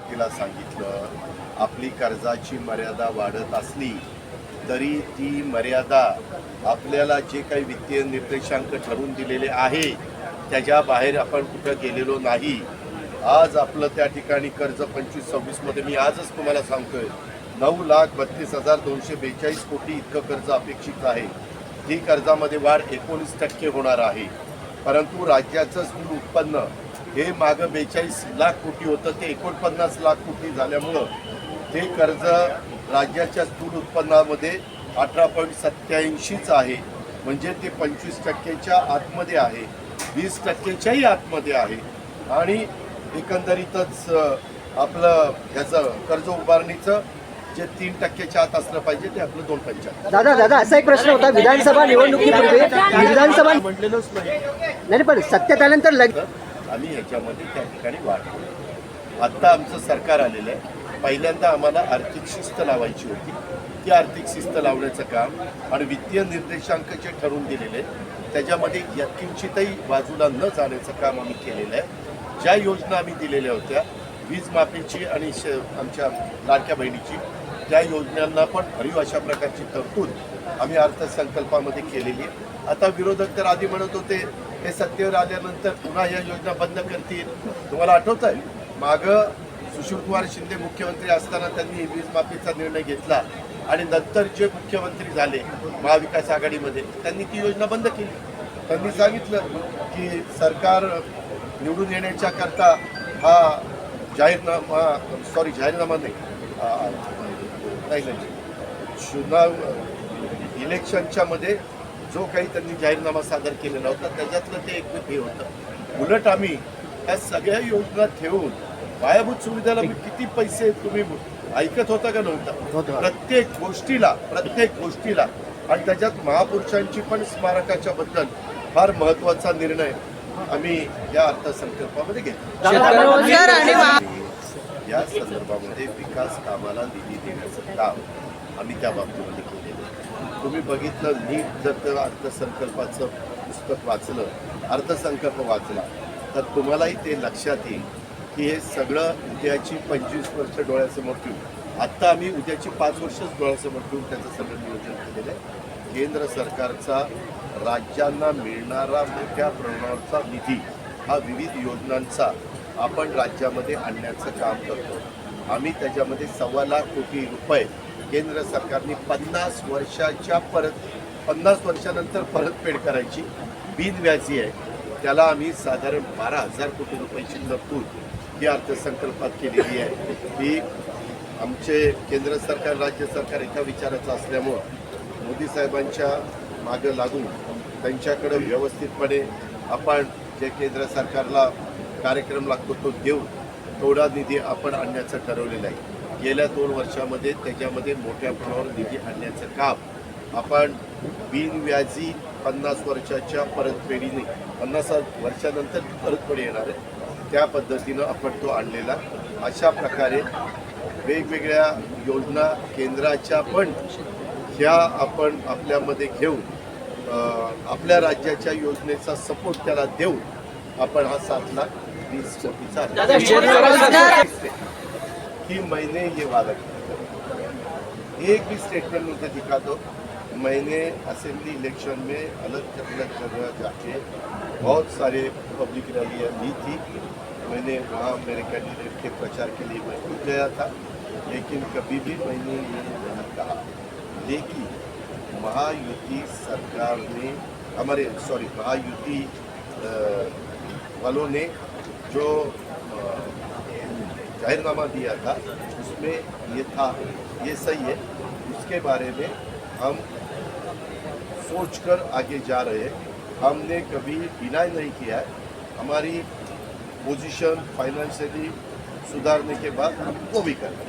तिला सांगितलं आपली कर्जाची मर्यादा वाढत असली तरी ती मर्यादा आपल्याला जे काही वित्तीय निर्देशांक ठरवून दिलेले आहे त्याच्या बाहेर आपण कुठं गेलेलो नाही. आज आपलं त्या ठिकाणी कर्ज पंचवीस सव्वीसमध्ये मी आजच तुम्हाला सांगतोय नऊ लाख बत्तीस हजार दोनशे बेचाळीस कोटी इतकं कर्ज अपेक्षित आहे. ती कर्जामध्ये वाढ एकोणीस टक्के होणार आहे. परंतु राज्याचं स्थूल उत्पन्न हे मागं बेचाळीस लाख कोटी होतं ते एकोणपन्नास लाख कोटी झाल्यामुळं ते कर्ज राज्याच्या स्थूल उत्पन्नामध्ये अठरा पॉईंट सत्याऐंशीच आहे. म्हणजे ते पंचवीस टक्केच्या आतमध्ये आहे. वीस टक्केच्याही आतमध्ये आहे. आणि एकंदरीतच आपलं ह्याचं कर्ज उभारणीचं जे तीन टक्क्याच्या आत असलं पाहिजे ते आपलं दोन पंच्याहत्तर दादा दादा असा एक प्रश्न होता. विधानसभा निवडणुकीपूर्वी विधानसभा म्हटलेलंच नाही. नाही पण सत्तेत आल्यानंतर लग आम्ही ह्याच्यामध्ये त्या ठिकाणी वाढ आत्ता आमचं सरकार आलेलं आहे. पहिल्यांदा आम्हाला आर्थिक शिस्त लावायची होती. ती आर्थिक शिस्त लावण्याचं काम आणि वित्तीय निर्देशांक जे ठरवून दिलेले आहेत त्याच्यामध्ये यत्किंचितही बाजूला न जाण्याचं काम आम्ही केलेलं आहे. ज्या योजना आम्ही दिलेल्या होत्या वीज माफीची आणि श आमच्या लाडक्या बहिणीची त्या योजनांना पण भरीव अशा प्रकारची तरतूद आम्ही अर्थसंकल्पामध्ये केलेली आहे. आता विरोधक तर आधी म्हणत होते हे सत्तेवर आल्यानंतर पुन्हा या योजना बंद करतील. तुम्हाला आठवत आहे मागं सुशीलकुमार शिंदे मुख्यमंत्री असताना त्यांनी वीज माफीचा निर्णय घेतला आणि नंतर जे मुख्यमंत्री झाले महाविकास आघाडीमध्ये त्यांनी ती योजना बंद केली. त्यांनी सांगितलं की सरकार निवडून येण्याच्या करता हा जाहीरनामा सॉरी जाहीरनामा नाही. नाही नाही. चुनाव इलेक्शनच्या मध्ये जो काही त्यांनी जाहीरनामा सादर केलेला होता त्याच्यातलं ते एक हे होतं. उलट आम्ही त्या सगळ्या योजना ठेवून पायाभूत सुविधाला किती पैसे तुम्ही ऐकत होता का नव्हता? होतं. प्रत्येक गोष्टीला प्रत्येक गोष्टीला. आणि त्याच्यात महापुरुषांची पण स्मारकाच्या बद्दल फार महत्त्वाचा निर्णय आम्ही या अर्थसंकल्पामध्ये घेतला. या संदर्भामध्ये विकास कामाला निधी देण्याचं काम आम्ही त्या बाबतीमध्ये आहे तुम्ही बघितलं नीट जर तर अर्थसंकल्पाचं पुस्तक वाचलं अर्थसंकल्प वाचला तर तुम्हालाही ते लक्षात येईल की हे सगळं उद्याची पंचवीस वर्ष डोळ्यासमोर ठेवून आत्ता आम्ही उद्याची पाच वर्षच डोळ्यासमोर ठेवून त्याचं सगळं नियोजन केलेलं आहे. केंद्र सरकारचा राज्यांना मिळणारा मोठ्या प्रमाणाचा निधी हा विविध योजनांचा आपण राज्यामध्ये आणण्याचं काम करतो. आम्ही त्याच्यामध्ये सव्वा लाख कोटी रुपये केंद्र सरकारने पन्नास वर्षाच्या परत पन्नास वर्षानंतर परतफेड करायची. बिनव्याजी आहे. त्याला आम्ही साधारण बारा हजार कोटी रुपयाची तरतूद ही अर्थसंकल्पात केलेली आहे. ही आमचे केंद्र सरकार राज्य सरकार एका विचाराचं असल्यामुळं मोदी साहेबांच्या मागं लागून त्यांच्याकडं व्यवस्थितपणे आपण जे केंद्र सरकारला कार्यक्रम लागतो तो देऊन थोडा निधी आपण आणण्याचं ठरवलेलं आहे. गेल्या दोन वर्षामध्ये त्याच्यामध्ये मोठ्या प्रमाणावर निधी आणण्याचं काम आपण बिनव्याजी पन्नास वर्षाच्या परतफेडीने पन्नास वर्षानंतर परतफेड येणार आहे. त्या पद्धतीनं आपण तो आणलेला. अशा प्रकारे वेगवेगळ्या योजना केंद्राच्या पण ह्या आपण आपल्यामध्ये घेऊन आपल्या राज्याच्या योजनेचा सपोर्ट त्याला देऊन आपण हा सात लाख वीस कोटीचा कि मैंने ये वादा किया। एक भी स्टेटमेंट मुझे दिखा दो। मैंने असेंबली इलेक्शन में अलग अलग जगह जाके बहुत सारे पब्लिक रैलियाँ ली थी। मैंने वहाँ मेरे कैंडिडेट के प्रचार के लिए मैं खुद गया था, लेकिन कभी भी मैंने ये नहीं कहा। लेकिन महायुति सरकार ने, हमारे सॉरी महायुति वालों ने जो जाहिरनामा दिया था उसमें ये था। ये सही है। उसके बारे में हम सोचकर आगे जा रहे हैं। हमने कभी डिनाई नहीं किया है। हमारी पोजीशन फाइनेंशियली सुधारने के बाद हम वो भी करना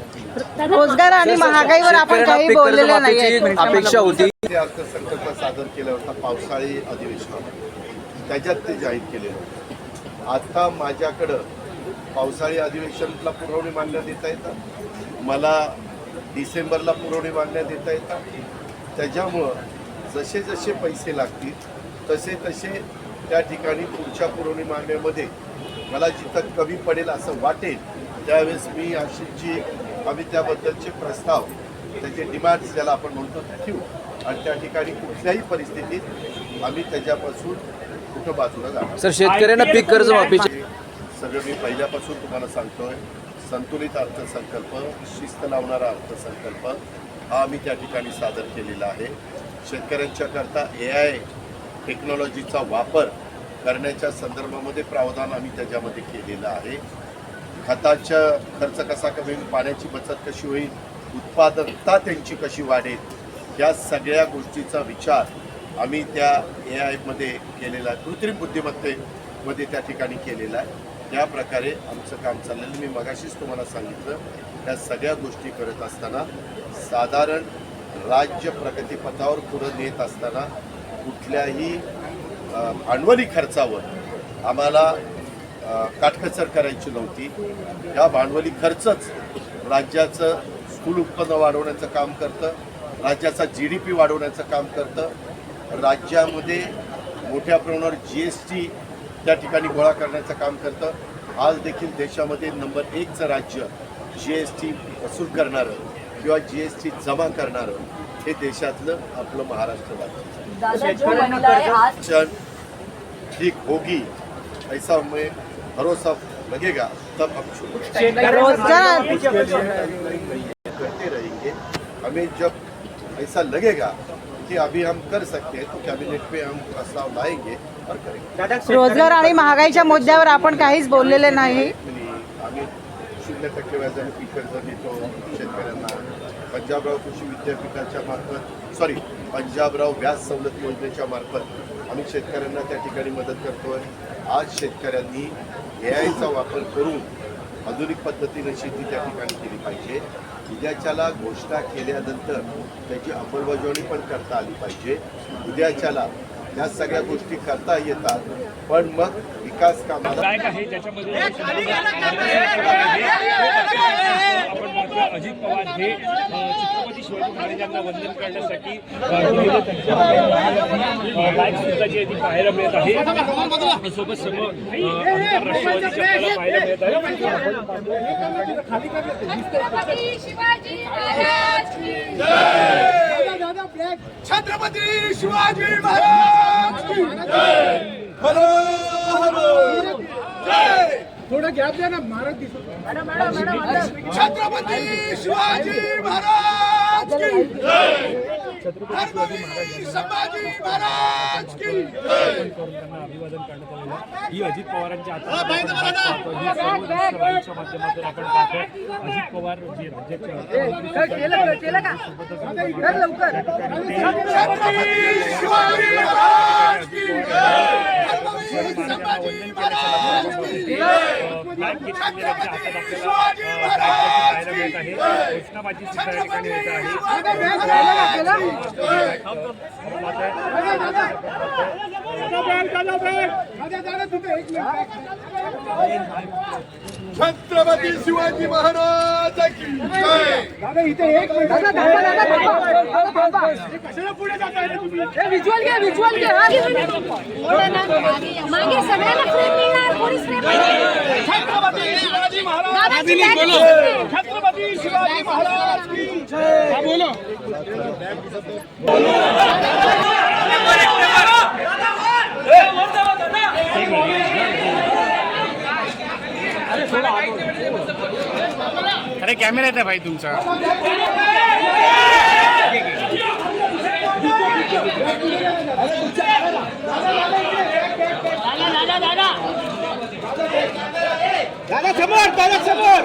है। रोज़गार आणि महागाईवर आपण काही बोललेलं नाही अपेक्षा होती. अर्थसंकल्प सादर केला होता पावसाळी अधिवेशनामध्ये त्याच्यात ते जाहीर केलेलं होतं. आता माझ्याकडं पावसाळी अधिवेशनाला पुरवणी मागण्या देता येतात मला डिसेंबरला पुरवणी मागण्या देता येतात त्याच्यामुळं जसे जसे पैसे लागतील तसे तसे त्या ठिकाणी पुढच्या पुरवणी मागण्यामध्ये मला जिथं कमी पडेल असं वाटेल त्यावेळेस मी अशी जी आम्ही त्याबद्दलचे प्रस्ताव त्याचे डिमांड्स ज्याला आपण म्हणतो ते ठेवू. आणि त्या ठिकाणी कुठल्याही परिस्थितीत आम्ही त्याच्यापासून कुठं बाजूला जाणार सर शेतकऱ्यांना पीक कर्ज माफीचे सगळं मी पहिल्यापासून तुम्हाला सांगतोय. संतुलित अर्थसंकल्प शिस्त लावणारा अर्थसंकल्प हा आम्ही त्या ठिकाणी सादर केलेला आहे. शेतकऱ्यांच्या करता ए आय टेक्नॉलॉजीचा वापर करण्याच्या संदर्भामध्ये प्रावधान आम्ही त्याच्यामध्ये केलेलं आहे. खताचा खर्च कसा कमी होईल पाण्याची बचत कशी होईल उत्पादकता त्यांची कशी वाढेल या सगळ्या गोष्टीचा विचार आम्ही त्या ए आयमध्ये केलेला आहे. कृत्रिम बुद्धिमत्तेमध्ये त्या ठिकाणी केलेला आहे. त्या प्रकारे आमचं काम चाललेलं. मी मगाशीच तुम्हाला सांगितलं त्या सगळ्या गोष्टी करत असताना साधारण राज्य प्रगतीपथावर पुढं नेत असताना कुठल्याही भांडवली खर्चावर आम्हाला काटकचर करायची नव्हती. या भांडवली खर्चच राज्याचं स्थूल उत्पन्न वाढवण्याचं काम करतं राज्याचा जी डी पी वाढवण्याचं काम करतं. राज्यामध्ये मोठ्या प्रमाणावर जी एस टी त्या ठिकाणी गोळा करण्याचं काम करतं. आज देखील देशामध्ये नंबर एकचं राज्य जी एस टी वसूल करणारं किंवा जी एस टी जमा करणारं हे देशातलं आपलं महाराष्ट्र राज्य. आहे. दादा जो महिला है आज क्षण ठीक होगी. ऐसा हमें भरोसा लगेगा तब हम करते रहेंगे हमें जब ऐसा लगेगा कि अभी हम कर सकते हैं तो कैबिनेट पे हम प्रस्ताव लाएंगे और करेंगे। रोजगार आणि महागाईच्या मुद्द्यावर आपण काहीच बोललेले नाही. आम्ही शून्य टक्के व्याजाने पीक कर्ज देतो शेतकऱ्यांना. पंजाबराव कृषी विद्यापीठाच्या मार्फत सॉरी पंजाबराव व्याज सवलत योजनेच्या मार्फत आम्ही शेतकऱ्यांना त्या ठिकाणी मदत करतोय. आज शेतकऱ्यांनी ए आयचा वापर करून आधुनिक पद्धतीने शेती त्या ठिकाणी केली पाहिजे. उद्याच्याला घोषणा केल्यानंतर त्याची अंमलबजावणी पण करता आली पाहिजे. उद्याच्याला या सगळ्या गोष्टी करता येतात पण मग विकास कामाला नायक आहे ज्याच्यामध्ये आपण मात्र अजित पवार हे छत्रपती शिवाजी महाराजांना वंदन करण्यासाठी सुद्धा जी पाहायला मिळत आहे सोबत सर्व पाहायला मिळत आहे शिवाजी महाराज की छत्रपती शिवाजी महाराज थोडं गॅप द्या ना महाराज छत्रपती शिवाजी महाराज छत्रपती महाराज त्यांना अभिवादन करण्यात आलेलं. ही अजित पवारांची आता. ही माध्यमातून आपण पाहतो. अजित पवार जे राज्याचे शिवाजी महाराज की संभाजी महाराज की घोषणाबाजी सुद्धा या ठिकाणी होत आहे छत्रपती शिवाजी महाराज की जय दादा इथे एक कशाला पुढे विज्युअल घ्या विज्युअल घ्या मागे सगळ्यांना फ्रेम मिळणार छत्रपती शिवाजी महाराज. छत्रपती शिवाजी महाराज की जय हा बोलो अरे कॅमेरा येत भाई तुमचा. दादा समोर दादा समोर.